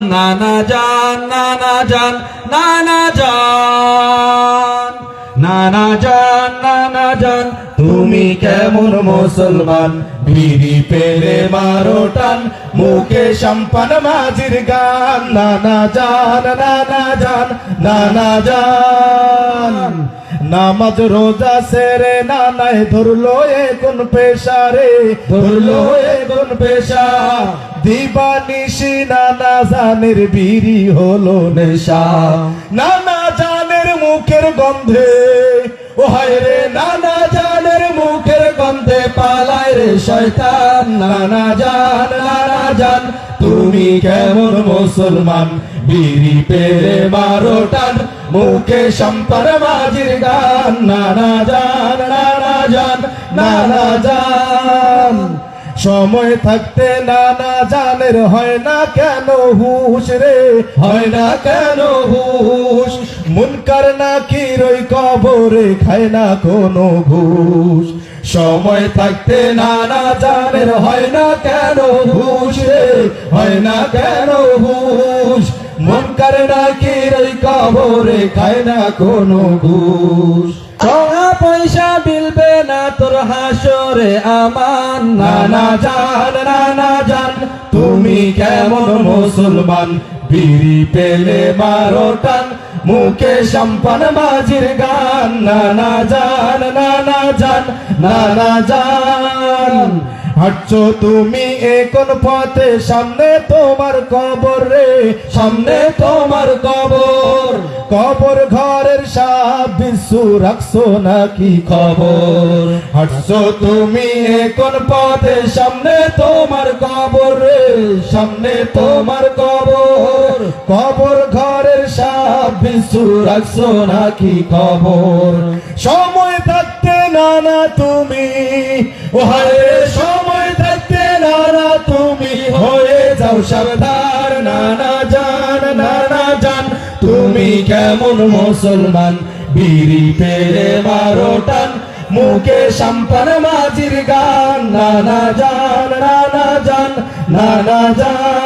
নানা জান নানা জান নানা জান নানা জান নানা জান, তুমি কেমন মুসলমান? বিড়ি পেলে মারো টান, মুখে সম্পান মাঝির গান। নানা জান নানা জান নানা জান নামাজ রোজা সেরে নানায় ধরলো এ কোন পেশা রে ধরলো এ কোন পেশা। দিবানিশি নানা জানের বিড়ি হলো নেশা। নানা জানের মুখের গন্ধে, ও হায় রে, নানা জানের মুখের গন্ধে পালায় রে শয়তান। নানা জান নানা জান, তুমি কেমন মুসলমান? বিড়ি পেরে মারো টান মুখে সম্পর মাঝির গান নানা যান নানা যান নানা জান। সময় থাকতে নানা জানের হয় না কেন হুশ রে? হয় না কেন হুশ? মুনকার নাকি রই কবরে খায় না কোনো ঘুষ? সময় থাকতে নানা জানের হয় না কেন হুশ রে? হয় না কেন হুশ? মন করে নাকি রই কবরে খায় না কোনো ঘুষ? পয়সা বিলবে না তোর হাসরে আমার নানা জান নানা জান, তুমি কেমন মুসলমান? বিড়ি পেলে মারো টান, মুখে সম্পন বাজির গান। নানা জান নানা জান নানা জান। হাঁটছো তুমি এখন পথে? সামনে তোমার কবর রে। সামনে তোমার কবর। কবর ঘরের সাপ বিশু রাখছো নাকি খবর? হাঁটছো তুমি এখন পথে? সামনে তোমার কবর রে। সামনে তোমার কবর। কবর ঘরের সাপ বিশু রাখছো নাকি খবর? সময় থাকতে নানা তুমি। ও হায় সময় হয়ে নানা জান নানা জান। তুমি কেমন মুসলমান? বিড়ি পেরে মারো টান। মুখে সম্পন মাঝির গান। নানা জান নানা জান নানা জান।